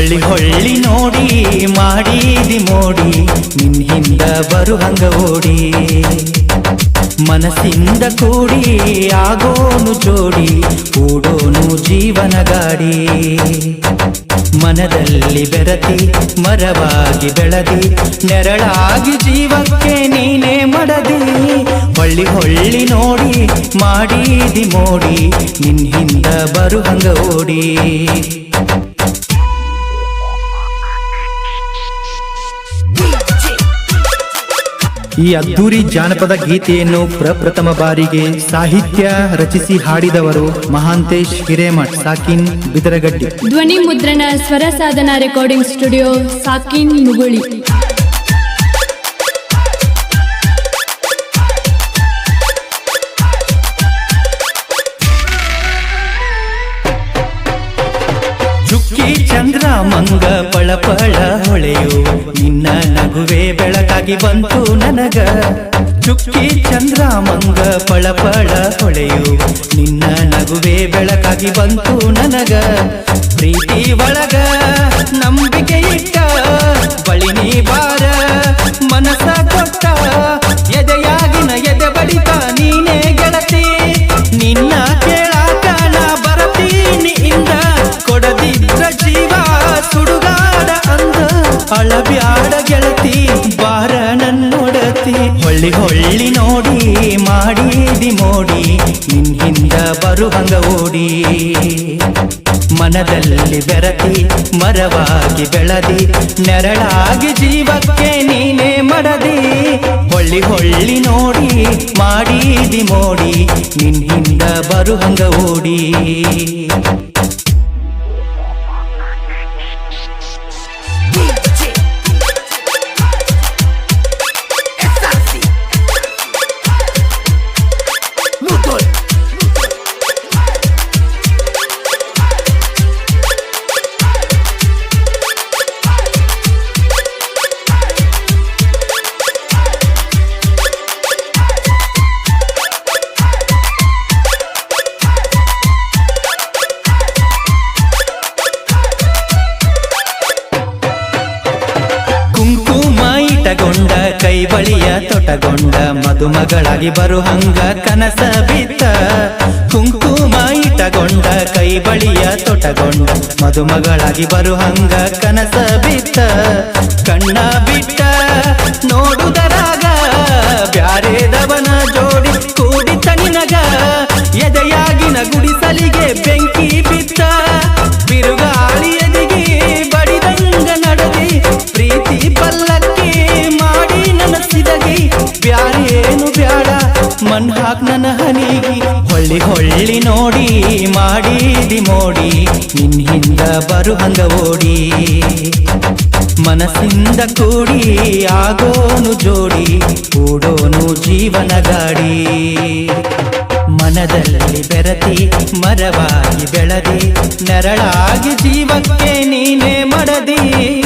ಹೊಳ್ಳಿ ಹೊಳ್ಳಿ ನೋಡಿ, ಮಾಡಿದಿ ಮೋಡಿ ನಿನ್ ಹಿಂದ ಬರುಹಂಗ ಓಡಿ. ಮನಸ್ಸಿಂದ ಕೂಡಿ ಆಗೋನು ಜೋಡಿ ಓಡೋನು ಜೀವನ ಗಾಡಿ ಮನದಲ್ಲಿ ಬೆರತಿ, ಮರವಾಗಿ ಬೆಳದಿ, ನೆರಳಾಗಿ ಜೀವಕ್ಕೆ ನೀನೇ ಮಡದಿ. ಹೊಳ್ಳಿ ಹೊಳ್ಳಿ ನೋಡಿ, ಮಾಡಿದಿ ಮೋಡಿ ನಿನ್ ಹಿಂದ ಬರುಹಂಗ ಓಡಿ. ಈ ಅದ್ದೂರಿ ಜಾನಪದ ಗೀತೆಯನ್ನು ಪ್ರಪ್ರಥಮ ಬಾರಿಗೆ ಸಾಹಿತ್ಯ ರಚಿಸಿ ಹಾಡಿದವರು ಮಹಾಂತೇಶ್ ಹಿರೇಮಠ್, ಸಾಕಿನ್ ಬಿದರಗಡ್ಡಿ. ಧ್ವನಿ ಮುದ್ರಣ ಸ್ವರ ಸಾಧನ ರೆಕಾರ್ಡಿಂಗ್ ಸ್ಟುಡಿಯೋ, ಸಾಕಿನ್ ಮುಗುಳಿ. ಚುಕ್ಕಿ ಚಂದ್ರ ಮಂಗ ಪಳಪಳ ಹೊಳೆಯು. ನಿನ್ನ ನಗುವೆ ಬೆಳಕಾಗಿ ಬಂತು ನನಗ. ಚುಕ್ಕಿ ಚಂದ್ರ ಮಂಗ ಪಳಪಳ ಹೊಳೆಯು. ನಿನ್ನ ನಗುವೆ ಬೆಳಕಾಗಿ ಬಂತು ನನಗ. ಪ್ರೀತಿ ಒಳಗ ಹೊಳ್ಳಿ ಹೊಳ್ಳಿ ನೋಡಿ, ಮಾಡಿದಿ ಮೋಡಿ, ನಿನ್ ಹಿಂದ ಬರುವಂಗ ಓಡಿ. ಮನದಲ್ಲಿ ಬೆರಕಿ, ಮರವಾಗಿ ಬೆಳದಿ, ನೆರಳಾಗಿ ಜೀವಕ್ಕೆ ನೀನೇ ಮಡದಿ. ಹೊಳ್ಳಿ ಹೊಳ್ಳಿ ನೋಡಿ, ಮಾಡಿದಿ ಮೋಡಿ, ನಿನ್ ಹಿಂದ ಬರುಹಂಗ ಓಡಿ. ಕೈ ಬಳಿಯ ತೊಟಗೊಂಡ ಮದುಮಗಳಾಗಿ ಬರುಹಂಗ ಕನಸ ಬಿತ್ತ. ಕುಂಕುಮ ಇಟಗೊಂಡ ಕೈ ಬಳಿಯ ತೊಟಗೊಂಡ ಮದುಮಗಳಾಗಿ ಬರುಹಂಗ ಕನಸ ಬಿತ್ತ. ಕಣ್ಣ ಬಿಟ್ಟ ನೋಡುದರಾಗ ಮನ್ ಹಾಕ್ ನನ್ನ ಹನಿಗಿ. ಹೊಳ್ಳಿ ಹೊಳ್ಳಿ ನೋಡಿ, ಮಾಡಿದಿ ಮೋಡಿ. ನಿನ್ ಹಿಂದ ಬರುಹಂಗ ಓಡಿ. ಮನಸ್ಸಿಂದ ಕೂಡಿ ಆಗೋನು ಜೋಡಿ. ಕೂಡೋನು ಜೀವನ ಗಾಡಿ. ಮನದಲ್ಲಿ ಬೆರತಿ, ಮರವಾಗಿ ಬೆಳದಿ. ನರಳಾಗಿ ಜೀವಕ್ಕೆ ನೀನೇ ಮಡದಿ.